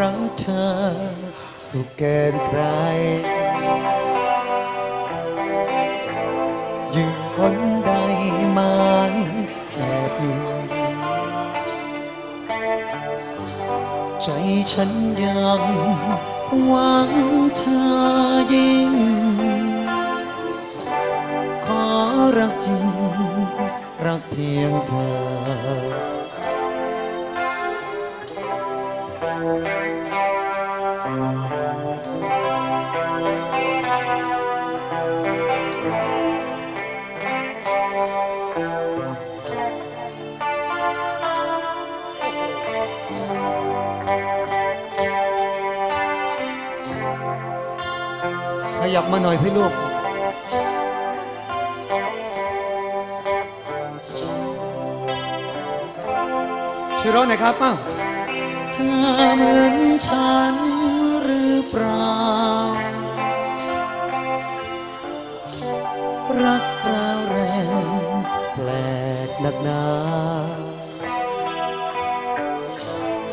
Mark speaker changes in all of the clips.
Speaker 1: รักเธอ สุขเกินใครยืนคนใดไม้แอบอิงใจฉันยังหวังเธอยิ่ง ขอรักจริง รักเพียงเธอ ขยับมาหน่อยสิลูกช่วยร้องหน่อยครับมา ธอเหมือนฉันหรือเปล่า รักคราวแรงแปลกหนักหนา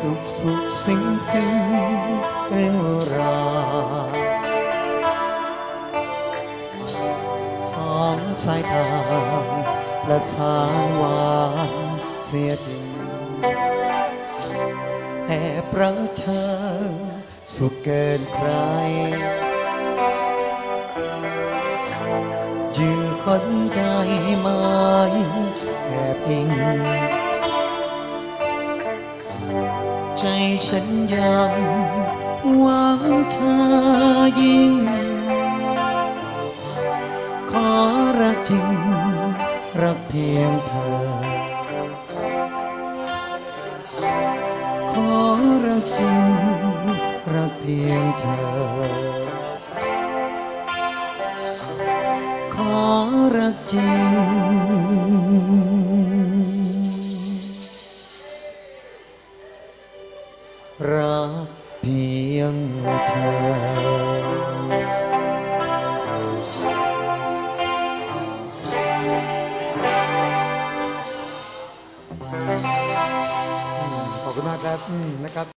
Speaker 1: สุดสุดสิ้นสิ้นเรื่องราวสองสายทาประสานหวานเสียจริง แอบรักเธอสุขเกินใคร ยือคนใดไม้แอบอิง ใจฉันยังหวังเธอยิ่ง ขอรักจริง รักเพียงเธอ อรักจริง รักเพียงเธอ ขอรักจริง รักเพียงเธอ คุณมากครับนะครับ